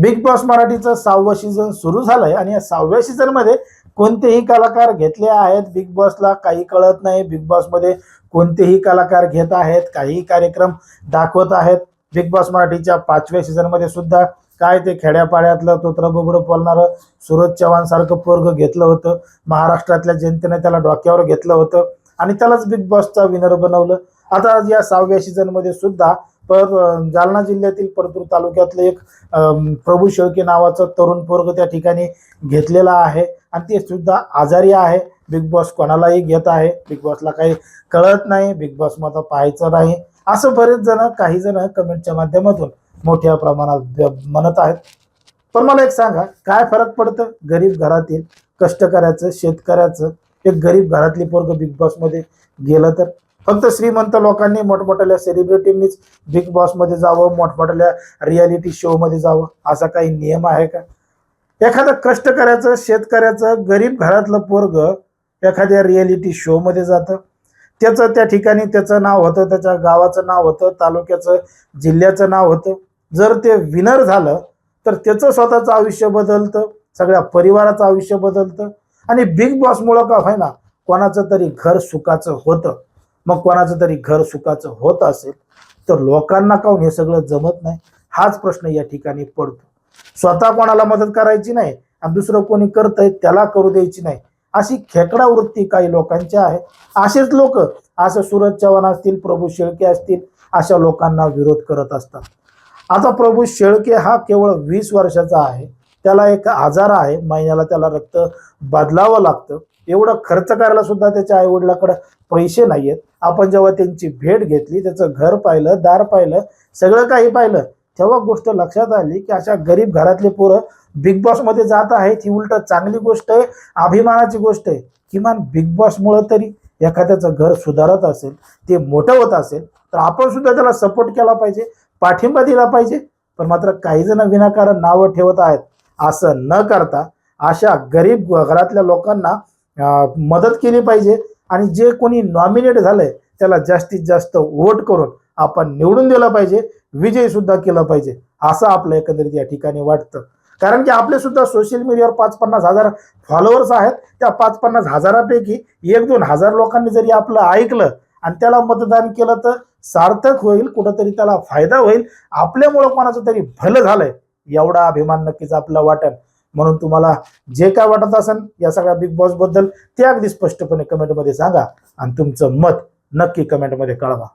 Big boss मराठीचं सहावं season सुरू झालंय आणि या सहाव्या सीझनमध्ये कोणतेही कलाकार घेतले आहेत? बिग बॉसला काही कळत नाही. बिग बॉसमध्ये कोणतेही कलाकार घेत आहेत? काही कार्यक्रम दाखवत आहेत. बिग बॉस मराठीच्या पाचव्या सीझनमध्ये सुद्धा काय ते खेड्यापाड्यातलं तोत्रबुबडं बोलणारं सूरज चव्हाण सारखं पोरग घेतलं होतं. महाराष्ट्रातल्या जनतेने त्याला डोक्यावर घेतलं होतं आणि त्यालाच बिग बॉसचा विनर बनवलं. आता आज या सहाव्या सीझनमध्ये सुद्धा पर जालना जिल्ह्यातील परतूर तालुक्यातलं एक प्रभू शेळके नावाचं तरुण पोरग त्या ठिकाणी घेतलेला आहे. आणि ते सुद्धा आजारी आहे. बिग बॉस कोणालाही घेत आहे. बिग बॉसला काही कळत नाही. बिग बॉसमध्ये पाहायचं नाही. असं बरेच जण काही जण कमेंटच्या माध्यमातून मोठ्या प्रमाणात म्हणत आहेत. पण मला एक सांगा काय फरक पडतं? गरीब घरातील कष्टकऱ्याचं शेतकऱ्याचं एक गरीब घरातली पोरग बिग बॉसमध्ये गेलं तर? फक्त श्रीमंत लोकांनी मोठमोठ्या सेलिब्रिटींनीच बिग बॉसमध्ये जावं मोठमोठ्या रियालिटी शोमध्ये जावं असा काही नियम आहे का? एखादं कष्ट करायचं शेतकऱ्याचं गरीब घरातलं पोरग एखाद्या रियालिटी शोमध्ये जातं. त्याचं त्या ठिकाणी त्याचं नाव होतं त्याच्या गावाचं नाव होतं तालुक्याचं जिल्ह्याचं नाव होतं. जर ते विनर झालं तर त्याचं स्वतःचं आयुष्य बदलतं सगळ्या परिवाराचं आयुष्य बदलतं. आणि बिग बॉसमुळं का होईना कोणाचं तरी घर सुखाचं होतं. मग कोणाचं तरी घर सुखाचं होत असेल तर लोकांना काहून हे सगळं जमत नाही? हाच प्रश्न या ठिकाणी पडतो. स्वतः कोणाला मदत करायची नाही आणि दुसरं कोणी करतंय त्याला करू द्यायची नाही. अशी खेकडा वृत्ती काही लोकांची आहे. असेच लोक असं सूरज चव्हाण असतील प्रभू शेळके असतील अशा लोकांना विरोध करत असतात. आता प्रभू शेळके हा केवळ वीस वर्षाचा आहे. त्याला एक आजार आहे. महिन्याला त्याला रक्त बदलावं लागतं. एवढं खर्च करायला सुद्धा त्याच्या आईवडिलाकडे पैसे नाही आहेत आपण जेव्हा त्यांची भेट घेतली त्याचं घर पाहिलं दार पाहिलं सगळं काही पाहिलं तेव्हा गोष्ट लक्षात आली की अशा गरीब घरातले पोरं बिग बॉसमध्ये जात आहेत. ही उलट चांगली गोष्ट आहे अभिमानाची गोष्ट आहे. किमान बिग बॉसमुळं तरी एखाद्याचं घर सुधारत असेल ते मोठं होत असेल तर आपण सुद्धा त्याला सपोर्ट केला पाहिजे पाठिंबा दिला पाहिजे. पण मात्र काही जण विनाकारण नावं ठेवत आहेत. असं न करता अशा गरीब घरातल्या लोकांना मदत केली पाहिजे आणि जे कोणी नॉमिनेट झालंय त्याला जास्तीत जास्त वोट करून आपण निवडून दिलं पाहिजे विजय सुद्धा पाहिजे असं आपलं एकंदरीत या ठिकाणी वाटतं. कारण की आपले सुद्धा सोशल मीडियावर पाच पन्नास हजार फॉलोअर्स आहेत. त्या पाच पन्नास हजारापैकी एक दोन हजार लोकांनी जरी आपलं ऐकलं आणि त्याला मतदान केलं तर सार्थक होईल कुठंतरी त्याला फायदा होईल. आपल्यामुळं कोणाचं तरी भलं झालंय एवढा अभिमान नक्कीच आपला वाटेल. म्हणून तुम्हाला जे काय वाटत असेल या सगळ्या बिग बॉसबद्दल ते अगदी स्पष्टपणे कमेंटमध्ये सांगा आणि तुमचं मत नक्की कमेंटमध्ये कळवा.